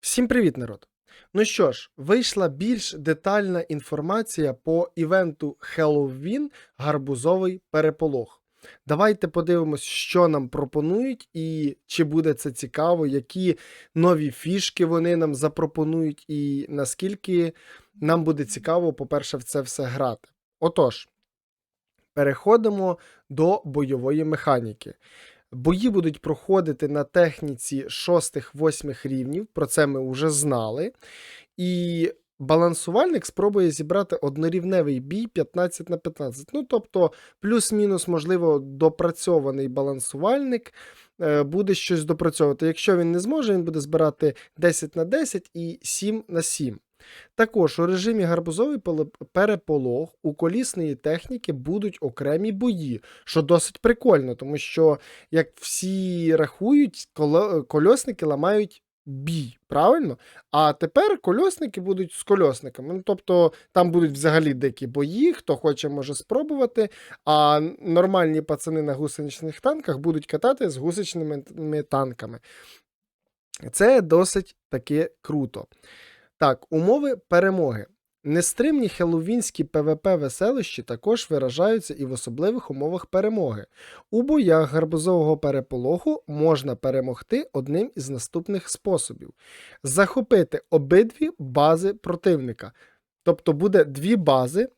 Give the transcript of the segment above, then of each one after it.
Всім привіт, народ! Ну що ж, вийшла більш детальна інформація по івенту Halloween Гарбузовий переполох. Давайте подивимось, що нам пропонують і чи буде це цікаво, які нові фішки вони нам запропонують, і наскільки нам буде цікаво, по-перше, в це все грати. Отож, переходимо до бойової механіки. Бої будуть проходити на техніці 6-8 рівнів, про це ми вже знали. І балансувальник спробує зібрати однорівневий бій 15 на 15. Ну, тобто, плюс-мінус, можливо, допрацьований балансувальник е, буде щось допрацьовувати. Якщо він не зможе, він буде збирати 10 на 10 і 7 на 7. Також у режимі гарбузовий переполох у колісної техніки будуть окремі бої, що досить прикольно, тому що, як всі рахують, кольосники ламають бій, правильно? А тепер кольосники будуть з кольосниками. Ну, тобто там будуть взагалі дикі бої, хто хоче, може спробувати. А нормальні пацани на гусеничних танках будуть катати з гусеничними танками. Це досить таки круто. Так, умови перемоги. Нестримні хеловінські ПВП веселищі також виражаються і в особливих умовах перемоги. У боях гарбузового переполоху можна перемогти одним із наступних способів: захопити обидві бази противника. Тобто буде дві бази,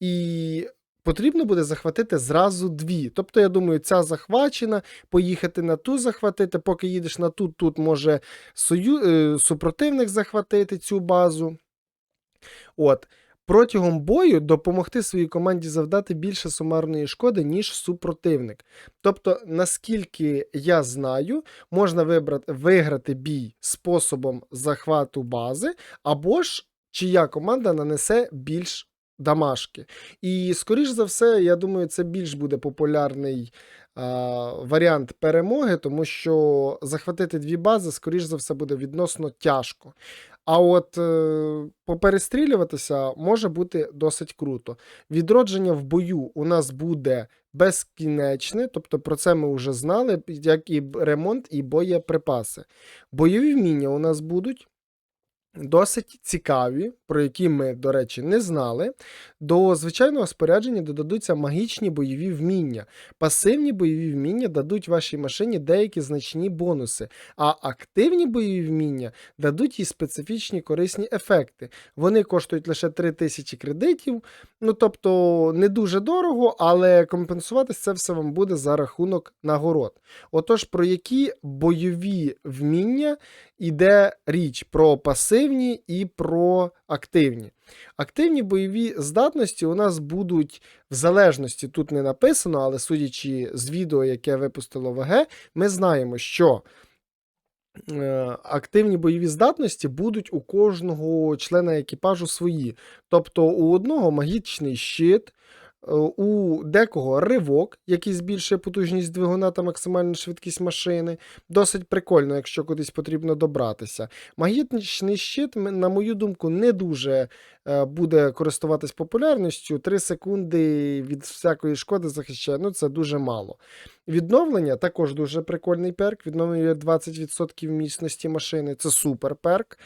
і потрібно буде захватити зразу дві. Тобто, я думаю, ця захвачена, поїхати на ту захватити, поки їдеш на ту, тут може сою... е, супротивник захватити цю базу. От. Протягом бою допомогти своїй команді завдати більше сумарної шкоди, ніж супротивник. Тобто, наскільки я знаю, можна вибрати, виграти бій способом захвату бази, або ж чия команда нанесе більш дамашки. І, скоріш за все, я думаю, це більш буде популярний варіант перемоги, тому що захватити дві бази, скоріш за все, буде відносно тяжко. А от е, поперестрілюватися може бути досить круто. Відродження в бою у нас буде безкінечне, тобто про це ми вже знали, як і ремонт, і боєприпаси. Бойові вміння у нас будуть. Досить цікаві, про які ми, до речі, не знали. До звичайного спорядження додадуться магічні бойові вміння. Пасивні бойові вміння дадуть вашій машині деякі значні бонуси, а активні бойові вміння дадуть їй специфічні корисні ефекти. Вони коштують лише 3000 кредитів, ну тобто не дуже дорого, але компенсуватись це все вам буде за рахунок нагород. Отож, про які бойові вміння йде річ про пасивні і про активні. Активні бойові здатності у нас будуть в залежності, тут не написано, але судячи з відео, яке випустило ВГ, ми знаємо, що е, активні бойові здатності будуть у кожного члена екіпажу свої. Тобто у одного магічний щит, у декого ривок, який збільшує потужність двигуна та максимальну швидкість машини. Досить прикольно, якщо кудись потрібно добратися. Магічний щит, на мою думку, не дуже е, буде користуватись популярністю. 3 секунди від всякої шкоди захищає. Ну, це дуже мало. Відновлення також дуже прикольний перк. Відновлює 20% міцності машини. Це супер перк.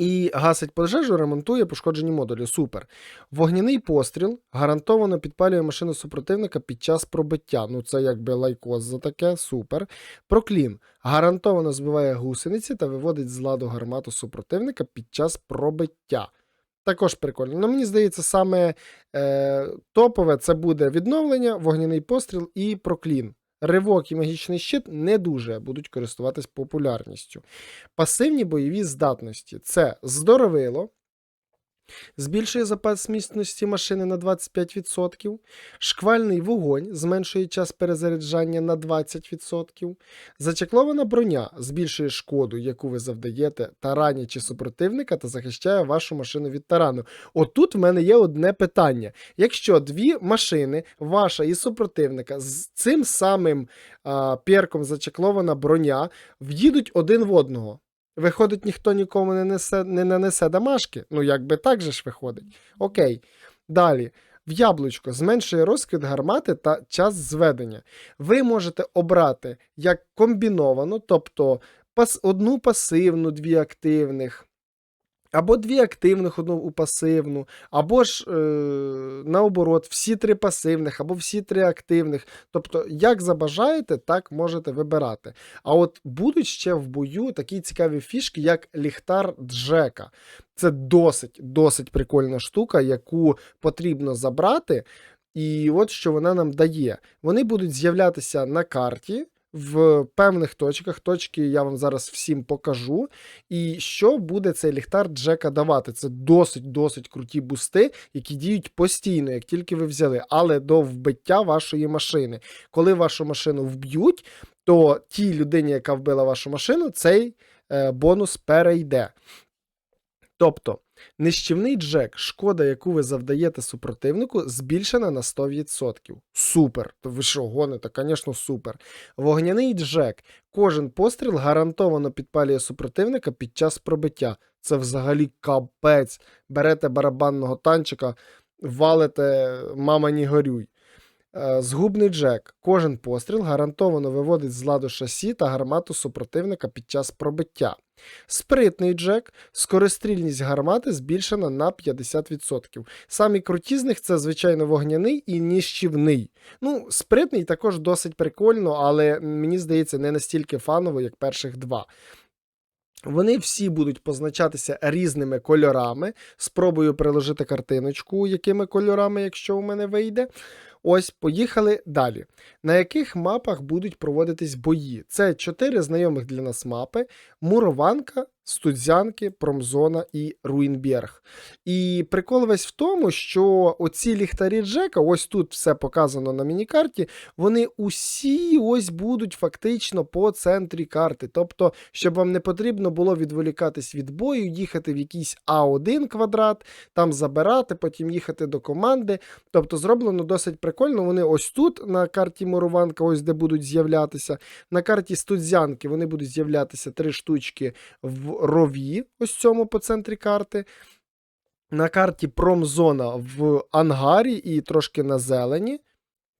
І гасить пожежу, ремонтує пошкоджені модулі. Супер. Вогняний постріл гарантовано підпалює машину супротивника під час пробиття. Ну, це якби лайкоз за таке, супер. Проклін гарантовано збиває гусениці та виводить з ладу гармату супротивника під час пробиття. Також прикольно. Ну, мені здається, саме е, топове це буде відновлення, вогняний постріл і проклін. Ривок і магічний щит не дуже будуть користуватись популярністю. Пасивні бойові здатності це здоровило, збільшує запас міцності машини на 25%, шквальний вогонь зменшує час перезаряджання на 20%, зачеклована броня збільшує шкоду, яку ви завдаєте тарані чи супротивника та захищає вашу машину від тарану. Отут в мене є одне питання. Якщо дві машини, ваша і супротивника, з цим самим а, перком зачеклована броня, в'їдуть один в одного. Виходить, ніхто нікому не, несе, не нанесе дамашки. Ну, якби так же ж виходить. Окей. Далі. В яблучко зменшує розкид гармати та час зведення. Ви можете обрати як комбіновано, тобто одну пасивну, дві активних. Або дві активних, одну у пасивну, або ж е, наоборот, всі три пасивних, або всі три активних. Тобто, як забажаєте, так можете вибирати. А от будуть ще в бою такі цікаві фішки, як ліхтар Джека. Це досить досить прикольна штука, яку потрібно забрати. І от що вона нам дає. Вони будуть з'являтися на карті. В певних точках, точки я вам зараз всім покажу. І що буде цей ліхтар Джека давати? Це досить-досить круті бусти, які діють постійно, як тільки ви взяли, але до вбиття вашої машини. Коли вашу машину вб'ють, то тій людині, яка вбила вашу машину, цей е, бонус перейде. Тобто, нищівний джек, шкода, яку ви завдаєте супротивнику, збільшена на 100%. Супер. То ви що, гоните? Звісно, супер. Вогняний джек. Кожен постріл гарантовано підпалює супротивника під час пробиття. Це взагалі капець. Берете барабанного танчика, валите мама не горюй. Е, Згубний джек. Кожен постріл гарантовано виводить з ладу шасі та гармату супротивника під час пробиття. Спритний джек. Скорострільність гармати збільшена на 50%. Самі круті з них це, звичайно, вогняний і ніщівний. Ну, спритний також досить прикольно, але мені здається, не настільки фаново, як перших два. Вони всі будуть позначатися різними кольорами. Спробую приложити картиночку, якими кольорами, якщо у мене вийде. Ось, поїхали далі. На яких мапах будуть проводитись бої? Це чотири знайомих для нас мапи: Мурованка, Студзянки, Промзона і Руїнберг. І прикол весь в тому, що оці ліхтарі Джека, ось тут все показано на мінікарті, вони усі ось будуть фактично по центрі карти. Тобто, щоб вам не потрібно було відволікатись від бою, їхати в якийсь А1 квадрат, там забирати, потім їхати до команди. Тобто, зроблено досить прикольно. Вони ось тут на карті Мурованка, ось де будуть з'являтися. На карті Студзянки вони будуть з'являтися три штучки в рові, ось цьому по центрі карти. На карті Промзона в ангарі і трошки на зелені.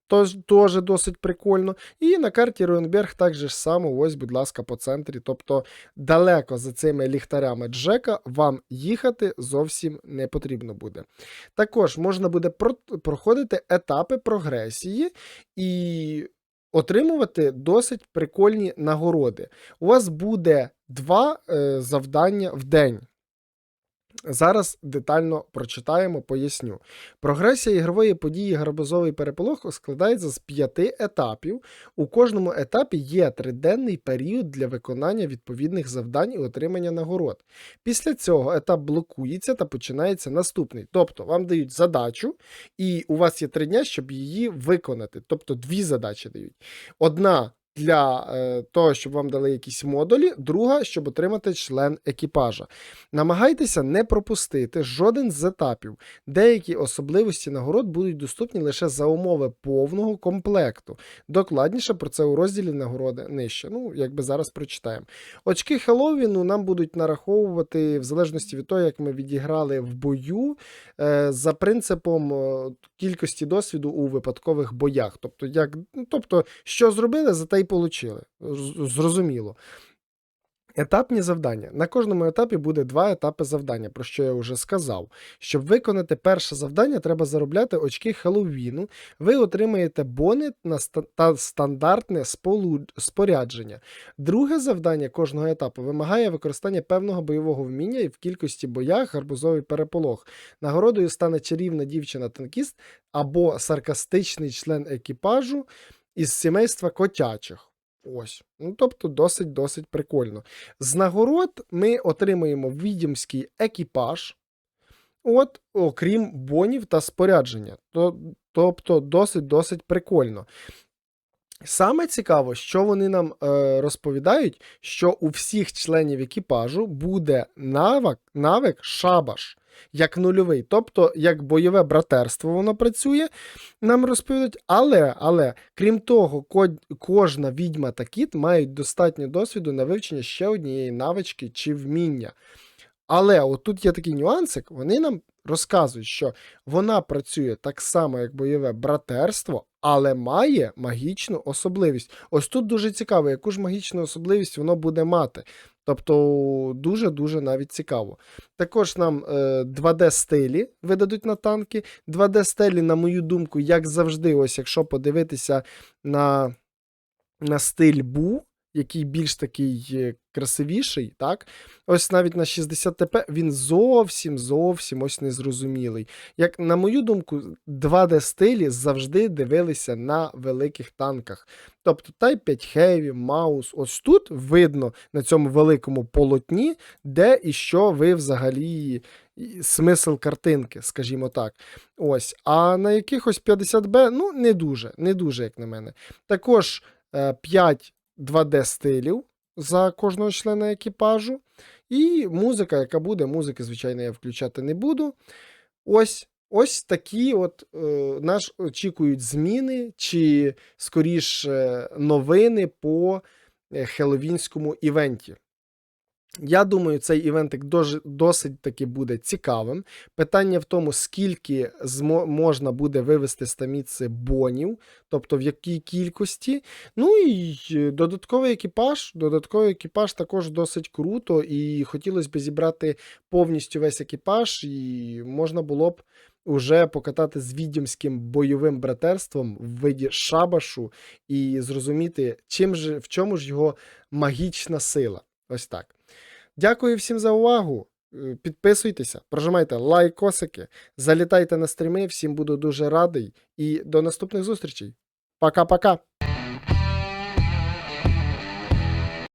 Тож теж досить прикольно. І на карті Руенберг так же ж само, ось, будь ласка, по центрі. Тобто далеко за цими ліхтарями Джека вам їхати зовсім не потрібно буде. Також можна буде про- проходити етапи прогресії і отримувати досить прикольні нагороди. У вас буде два е, завдання в день. Зараз детально прочитаємо, поясню. Прогресія ігрової події гарбузовий переполох складається з п'яти етапів. У кожному етапі є триденний період для виконання відповідних завдань і отримання нагород. Після цього етап блокується та починається наступний. Тобто вам дають задачу, і у вас є три дня, щоб її виконати. Тобто дві задачі дають. Одна для е, того, щоб вам дали якісь модулі, друга, щоб отримати член екіпажа. Намагайтеся не пропустити жоден з етапів. Деякі особливості нагород будуть доступні лише за умови повного комплекту. Докладніше про це у розділі нагороди нижче. Ну, якби зараз прочитаємо. Очки Хеллоуіну нам будуть нараховувати в залежності від того, як ми відіграли в бою, е, за принципом е, кількості досвіду у випадкових боях. Тобто, як, ну, тобто, що зробили, за те й получили. Зрозуміло. Етапні завдання. На кожному етапі буде два етапи завдання, про що я вже сказав. Щоб виконати перше завдання, треба заробляти очки Хеллоуіну. Ви отримаєте бони на та стандартне спорядження. Друге завдання кожного етапу вимагає використання певного бойового вміння і в кількості боях гарбузовий переполох. Нагородою стане чарівна дівчина-танкіст або саркастичний член екіпажу із сімейства котячих. Ось. Ну, тобто, досить-досить прикольно. З нагород ми отримуємо відімський екіпаж, от, окрім бонів та спорядження. То, тобто, досить-досить прикольно. Саме цікаво, що вони нам е, розповідають, що у всіх членів екіпажу буде навик, навик шабаш як нульовий, тобто як бойове братерство воно працює, нам розповідають. Але, але крім того, ко- кожна відьма та кіт мають достатньо досвіду на вивчення ще однієї навички чи вміння. Але отут є такий нюансик, вони нам розказують, що вона працює так само, як бойове братерство, але має магічну особливість. Ось тут дуже цікаво, яку ж магічну особливість воно буде мати. Тобто дуже-дуже навіть цікаво. Також нам е, 2D-стилі видадуть на танки. 2D-стилі, на мою думку, як завжди, ось якщо подивитися на, на стиль Бу, який більш такий е, красивіший, так? Ось навіть на 60 ТП він зовсім зовсім ось незрозумілий. Як на мою думку, 2D-стилі завжди дивилися на великих танках. Тобто Type 5 Heavy, Маус, ось тут видно на цьому великому полотні, де і що ви взагалі смисл картинки, скажімо так. Ось. А на якихось 50Б, ну, не дуже, не дуже, як на мене. Також е, 5 2D стилів за кожного члена екіпажу. І музика, яка буде, музики, звичайно, я включати не буду. Ось. Ось такі от е, нас очікують зміни, чи скоріше новини по е, хеловінському івенті. Я думаю, цей івентик досить таки буде цікавим. Питання в тому, скільки можна буде вивести з Таміци бонів, тобто в якій кількості. Ну і е, додатковий екіпаж. Додатковий екіпаж також досить круто, і хотілося б зібрати повністю весь екіпаж, і можна було б уже покатати з відьомським бойовим братерством в виді шабашу і зрозуміти, чим же, в чому ж його магічна сила. Ось так. Дякую всім за увагу. Е, Підписуйтеся, прожимайте лайкосики, залітайте на стріми. Всім буду дуже радий. І до наступних зустрічей. Пока-пока.